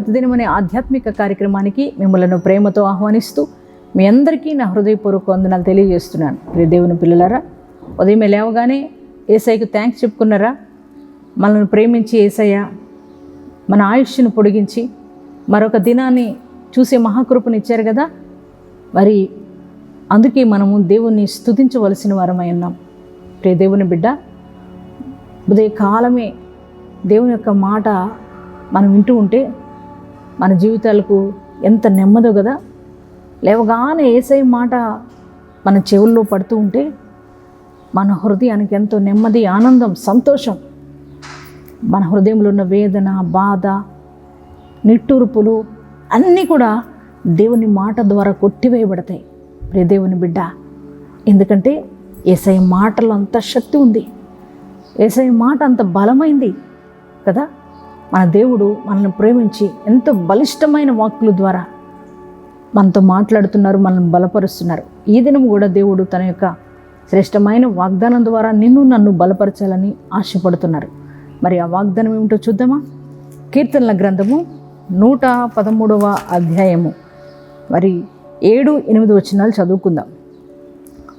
ప్రతిదినం అనే ఆధ్యాత్మిక కార్యక్రమానికి మిమ్మల్ని ప్రేమతో ఆహ్వానిస్తూ మీ అందరికీ నా హృదయపూర్వక వందనాలు తెలియజేస్తున్నాను. ప్రియ దేవుని పిల్లలారా ఉదయం లేవగానే ఏసైకి థ్యాంక్స్ చెప్పుకున్నారా? మనల్ని ప్రేమించి ఏసయ్య మన ఆయుష్ను పొడిగించి మరొక దినాన్ని చూసే మహాకృపను ఇచ్చారు కదా? మరి అందుకే మనము దేవుణ్ణి స్తుతించవలసిన వారమై ఉన్నాం. ప్రియ దేవుని బిడ్డ ఉదయకాలమే దేవుని యొక్క మాట మనం వింటూ ఉంటే మన జీవితాలకు ఎంత నెమ్మదో కదా. లేవగానే ఏసై మాట మన చెవుల్లో పడుతూ ఉంటే మన హృదయానికి ఎంతో నెమ్మది ఆనందం సంతోషం. మన హృదయంలో ఉన్న వేదన బాధ నిట్టూర్పులు అన్నీ కూడా దేవుని మాట ద్వారా కొట్టివేయబడతాయి. ప్రియ దేవుని బిడ్డ ఎందుకంటే ఏసై మాటలో అంత శక్తి ఉంది. ఏసై మాట అంత బలమైంది కదా. మన దేవుడు మనల్ని ప్రేమించి ఎంతో బలిష్టమైన వాక్కుల ద్వారా మనతో మాట్లాడుతున్నారు మనల్ని బలపరుస్తున్నారు. ఈ దినం కూడా దేవుడు తన యొక్క శ్రేష్టమైన వాగ్దానం ద్వారా నిన్ను నన్ను బలపరచాలని ఆశపడుతున్నారు. మరి ఆ వాగ్దానం ఏమిటో చూద్దామా? కీర్తనల గ్రంథము నూట పదమూడవ అధ్యాయము. మరి ఏడు ఎనిమిది వచనాలు చదువుకుందాం.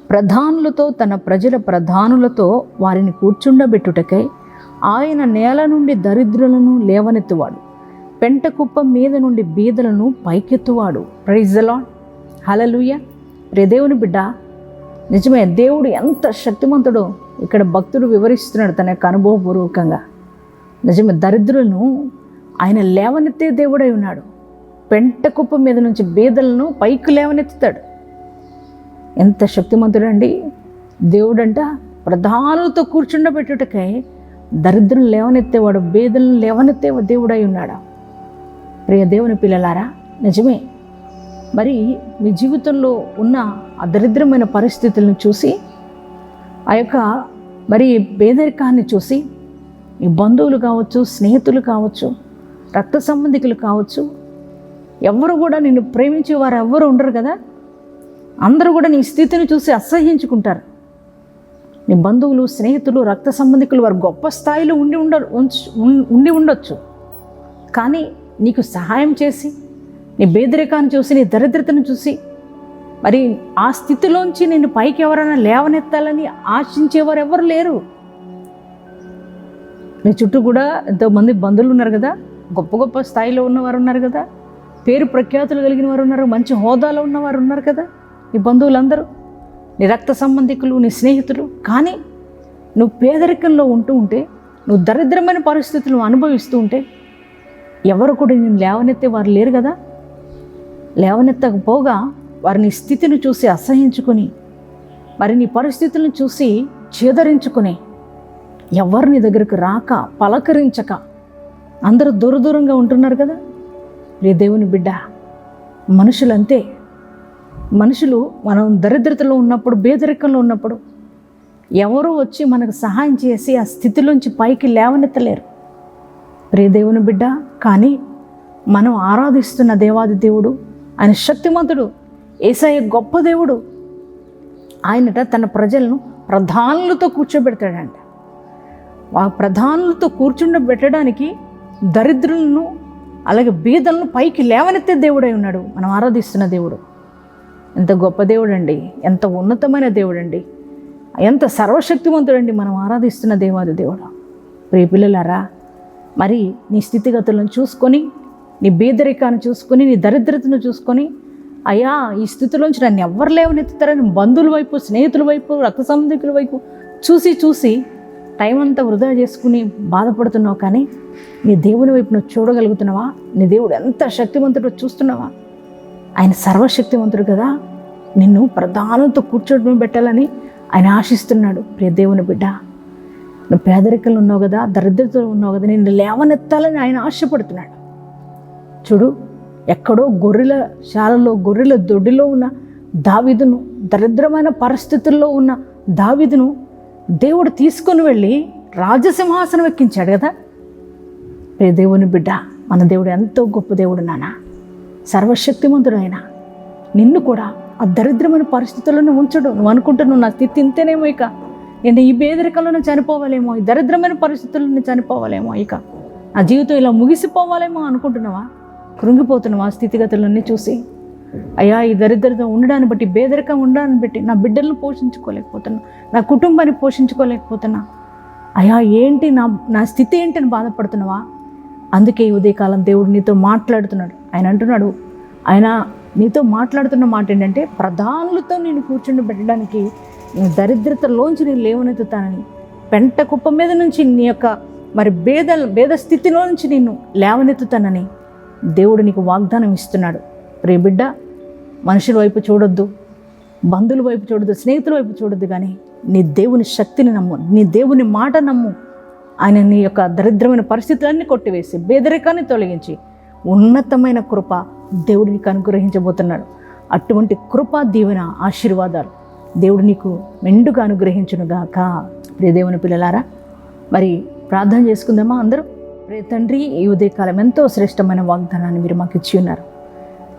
ప్రధానులతో తన ప్రజల ప్రధానులతో వారిని కూర్చుండబెట్టుటకై ఆయన నేల నుండి దరిద్రులను లేవనెత్తువాడు. పెంట కుప్ప మీద నుండి బీదలను పైకెత్తువాడు. ప్రైజలా హలలుయ రే దేవుని బిడ్డ నిజమే దేవుడు ఎంత శక్తిమంతుడో ఇక్కడ భక్తుడు వివరిస్తున్నాడు తన యొక్క అనుభవపూర్వకంగా. నిజమే దరిద్రులను ఆయన లేవనెత్తే దేవుడై ఉన్నాడు. పెంట కుప్ప మీద నుంచి బీదలను పైకి లేవనెత్తుతాడు. ఎంత శక్తిమంతుడండి. దేవుడంట ప్రధానులతో కూర్చుండబెట్టుటకై దరిద్రులు లేవనెత్తేవాడు బేదలను లేవనెత్తే దేవుడై ఉన్నాడా? ప్రియ దేవుని పిల్లలారా నిజమే. మరి మీ జీవితంలో ఉన్న ఆ దరిద్రమైన పరిస్థితులను చూసి ఆ యొక్క మరి పేదరికాన్ని చూసి మీ బంధువులు కావచ్చు స్నేహితులు కావచ్చు రక్త సంబంధికులు కావచ్చు ఎవరు కూడా నిన్ను ప్రేమించే వారు ఎవ్వరు ఉండరు కదా? అందరూ కూడా నీ స్థితిని చూసి అసహ్యించుకుంటారు. నీ బంధువులు స్నేహితులు రక్త సంబంధికులు వారు గొప్ప స్థాయిలో ఉండి ఉండ ఉండి ఉండొచ్చు. కానీ నీకు సహాయం చేసి నీ బేదరికాన్ని చూసి నీ దరిద్రతను చూసి మరి ఆ స్థితిలోంచి నేను పైకి ఎవరైనా లేవనెత్తాలని ఆశించేవారు ఎవరు లేరు. నీ చుట్టూ కూడా ఎంతోమంది బంధువులు ఉన్నారు కదా? గొప్ప గొప్ప స్థాయిలో ఉన్నవారు ఉన్నారు కదా? పేరు ప్రఖ్యాతులు కలిగిన వారు ఉన్నారు మంచి హోదాలో ఉన్నవారు ఉన్నారు కదా? నీ బంధువులందరూ. నీ రక్త సంబంధికులు నీ స్నేహితులు కానీ నువ్వు పేదరికంలో ఉంటూ ఉంటే నువ్వు దరిద్రమైన పరిస్థితులు అనుభవిస్తూ ఉంటే ఎవరు కూడా నేను లేవనెత్తే వారు లేరు కదా? లేవనెత్తకపోగా వారిని స్థితిని చూసి అసహించుకొని మరి నీ పరిస్థితులను చూసి చేదరించుకుని ఎవరు నీ దగ్గరకు రాక పలకరించక అందరూ దూర దూరంగా ఉంటున్నారు కదా? రే దేవుని బిడ్డ మనుషులంతే. మనుషులు మనం దరిద్రతలో ఉన్నప్పుడు బేదరికంలో ఉన్నప్పుడు ఎవరో వచ్చి మనకు సహాయం చేసి ఆ స్థితిలోంచి పైకి లేవనెత్తలేరు. ప్రియదేవుని బిడ్డ కానీ మనం ఆరాధిస్తున్న దేవాది దేవుడు ఆయన శక్తిమంతుడు ఏసయ్య గొప్ప దేవుడు. ఆయనట తన ప్రజలను ప్రధానులతో కూర్చోబెడతాడంట. ఆ ప్రధానులతో కూర్చుండబెట్టడానికి దరిద్రులను అలాగే బీదలను పైకి లేవనెత్తే దేవుడై ఉన్నాడు. మనం ఆరాధిస్తున్న దేవుడు. ఎంత గొప్ప దేవుడు అండి ఎంత ఉన్నతమైన దేవుడు అండి ఎంత సర్వశక్తివంతుడండి మనం ఆరాధిస్తున్న దేవాది దేవుడు. ప్రియ పిల్లలారా మరి నీ స్థితిగతులను చూసుకొని నీ బీదరికాన్ని చూసుకొని నీ దరిద్రతను చూసుకొని అయ్యా ఈ స్థితిలోంచి నన్ను ఎవరు లేవనెత్తుతారని బంధువుల వైపు స్నేహితుల వైపు రక్త సంబంధికుల వైపు చూసి చూసి టైం అంతా వృధా చేసుకుని బాధపడుతున్నావు కానీ నీ దేవుని వైపు నువ్వు చూడగలుగుతున్నావా? నీ దేవుడు ఎంత శక్తివంతుడో చూస్తున్నావా? ఆయన సర్వశక్తివంతుడు కదా. నిన్ను ప్రధానంతో కూర్చోటం పెట్టాలని ఆయన ఆశిస్తున్నాడు. ప్రియ దేవుని బిడ్డ నువ్వు పేదరికంలో ఉన్నావు కదా దరిద్రతలో ఉన్నావు కదా నిన్ను లేవనెత్తాలని ఆయన ఆశపడుతున్నాడు. చూడు ఎక్కడో గొర్రెల శాలలో గొర్రెల దొడ్డిలో ఉన్న దావిదును దరిద్రమైన పరిస్థితుల్లో ఉన్న దావిదును దేవుడు తీసుకొని వెళ్ళి రాజసింహాసనం ఎక్కించాడు కదా. ప్రియ దేవుని బిడ్డ మన దేవుడు ఎంతో గొప్ప దేవుడు నానా. సర్వశక్తిమంతుడైన నిన్ను కూడా ఆ దరిద్రమైన పరిస్థితులను ఉంచడు. నువ్వు అనుకుంటున్నావు నా స్థితి ఇంతేనేమో ఇక. నేను ఈ పేదరికంలోనే చనిపోవాలేమో ఈ దరిద్రమైన పరిస్థితులను చనిపోవాలేమో ఇక. నా జీవితం ఇలా ముగిసిపోవాలేమో అనుకుంటున్నావా? కృంగిపోతున్నావా స్థితిగతులన్నీ చూసి? అయ్యా ఈ దరిద్రత ఉండడాన్ని బట్టి బేదరికం ఉండడాన్ని బట్టి నా బిడ్డలను పోషించుకోలేకపోతున్నా. నా కుటుంబాన్ని పోషించుకోలేకపోతున్నా. అయ్యా ఏంటి నా నా స్థితి ఏంటి అని బాధపడుతున్నావా? అందుకే ఈ ఉదయకాలం దేవుడు నీతో మాట్లాడుతున్నాడు. ఆయన అంటున్నాడు ఆయన నీతో మాట్లాడుతున్న మాట ఏంటంటే ప్రధానులతో నేను కూర్చుని పెట్టడానికి దరిద్రతలోంచి నేను లేవనెత్తుతానని పెంట కుప్ప మీద నుంచి నీ యొక్క మరి భేద భేద స్థితిలో నుంచి నేను లేవనెత్తుతానని దేవుడు నీకు వాగ్దానం ఇస్తున్నాడు. రే బిడ్డ మనుషుల వైపు చూడొద్దు బంధువుల వైపు చూడొద్దు స్నేహితుల వైపు చూడొద్దు కానీ నీ దేవుని శక్తిని నమ్ము నీ దేవుని మాట నమ్ము. ఆయన నీ యొక్క దరిద్రమైన పరిస్థితులన్నీ కొట్టివేసి బేదరికాన్ని తొలగించి ఉన్నతమైన కృప దేవుడు నీకు అనుగ్రహించబోతున్నాడు. అటువంటి కృప దీవెన ఆశీర్వాదాలు దేవుడు నీకు మెండుగా అనుగ్రహించునుగాక ప్రియ దేవుని పిల్లలారా మరి ప్రార్థన చేసుకుందామా అందరూ? ప్రియ తండ్రి ఈ ఉదయకాలం ఎంతో శ్రేష్టమైన వాగ్దానాన్ని మీరు మాకు ఇచ్చి ఉన్నారు.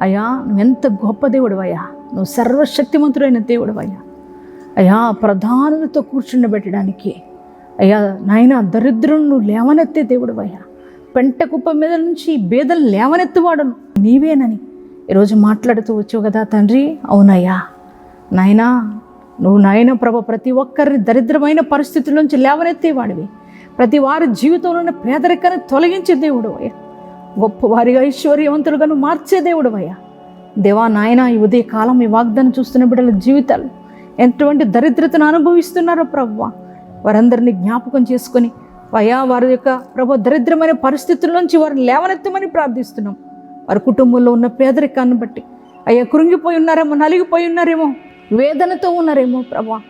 అయ్యా నువ్వెంత గొప్ప దేవుడు అయ్యా నువ్వు సర్వశక్తిమంతుడైన దేవుడు అయ్యా అయ్యా ప్రధానులతో కూర్చుండబెట్టడానికి అయ్యా నాయన దరిద్రులను లేవనెత్తే దేవుడు అయ్యా. పెంట కుప్ప మీద నుంచి బేదలు లేవనెత్తువాడను. నీవేనని ఈరోజు మాట్లాడుతూ వచ్చావు కదా తండ్రి. అవునయ్యా. నాయనా నువ్వు నాయన ప్రభ ప్రతి ఒక్కరిని దరిద్రమైన పరిస్థితుల నుంచి లేవనెత్తేవాడివి. ప్రతి వారి జీవితంలో ఉన్న పేదరికాన్ని తొలగించే దేవుడు అయ్యా. గొప్పవారిగా ఐశ్వర్యవంతులుగాను మార్చే దేవుడు అయ్యా. దేవా నాయన ఈ ఉదయ కాలం ఈ వాగ్దానం చూస్తున్న బిడ్డల జీవితాలు ఎటువంటి దరిద్రతను అనుభవిస్తున్నారో ప్రభు వారందరినీ జ్ఞాపకం చేసుకొని అయా వారి యొక్క ప్రభు దరిద్రమైన పరిస్థితుల నుంచి వారిని లేవనెత్తమని ప్రార్థిస్తున్నాం. వారి కుటుంబంలో ఉన్న పేదరికాన్ని బట్టి అయ్యా కృంగిపోయి ఉన్నారేమో నలిగిపోయి ఉన్నారేమో వేదనతో ఉన్నారేమో ప్రభా.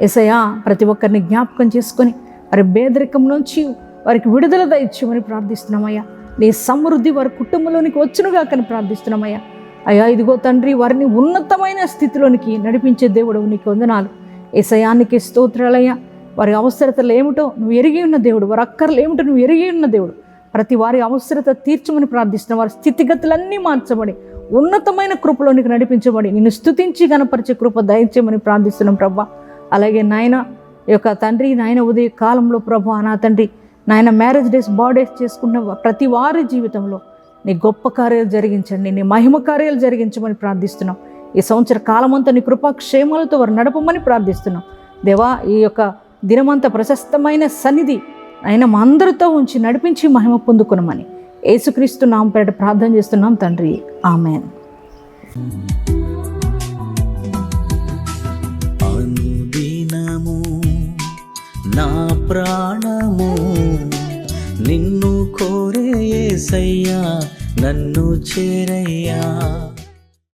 ఎసయా ప్రతి ఒక్కరిని జ్ఞాపకం చేసుకొని వారి పేదరికం నుంచి వారికి విడుదల దయచేయమని ప్రార్థిస్తున్నామయ్యా నీ సమృద్ధి వారి కుటుంబంలోనికి వచ్చునుగా కానీ ప్రార్థిస్తున్నామయ్యా అయ్యా. ఇదిగో తండ్రి వారిని ఉన్నతమైన స్థితిలోనికి నడిపించే దేవుడు నీకు వందనాలు. ఏసయానికి స్తోత్రాలయ్యా వారి అవసరతలు ఏమిటో నువ్వు ఎరిగి ఉన్న దేవుడు వారి అక్కర్లు ఏమిటో నువ్వు ఎరిగి ఉన్న దేవుడు. ప్రతి వారి అవసరత తీర్చమని ప్రార్థిస్తున్న వారి స్థితిగతులన్నీ మార్చబడి ఉన్నతమైన కృపలోనికి నడిపించబడి నిన్ను స్తుతించి గణపరిచే కృప దయచేయమని ప్రార్థిస్తున్నాం ప్రభా. అలాగే నాయన యొక్క తండ్రి నాయన ఉదయ కాలంలో ప్రభా నా తండ్రి నాయన మ్యారేజ్ డేస్ బర్త్డేస్ చేసుకున్న ప్రతి వారి జీవితంలో నీ గొప్ప కార్యాలు జరిగించండి నీ మహిమ కార్యాలు జరిగించమని ప్రార్థిస్తున్నాం. ఈ సంవత్సర కాలమంతా నీ కృపాక్షేమాలతో వారు నడపమని ప్రార్థిస్తున్నాం. దేవా ఈ యొక్క దినమంత ప్రశస్తమైన సన్నిధి ఆయన మా అందరితో ఉంచి నడిపించి మహిమ పొందుకునమని యేసుక్రీస్తు నామ పేట ప్రార్థన చేస్తున్నాం తండ్రి. ఆమెన్. అనుదినము నా ప్రాణము నిన్ను కోరే యేసయ్యా నన్ను చేరయ్యా.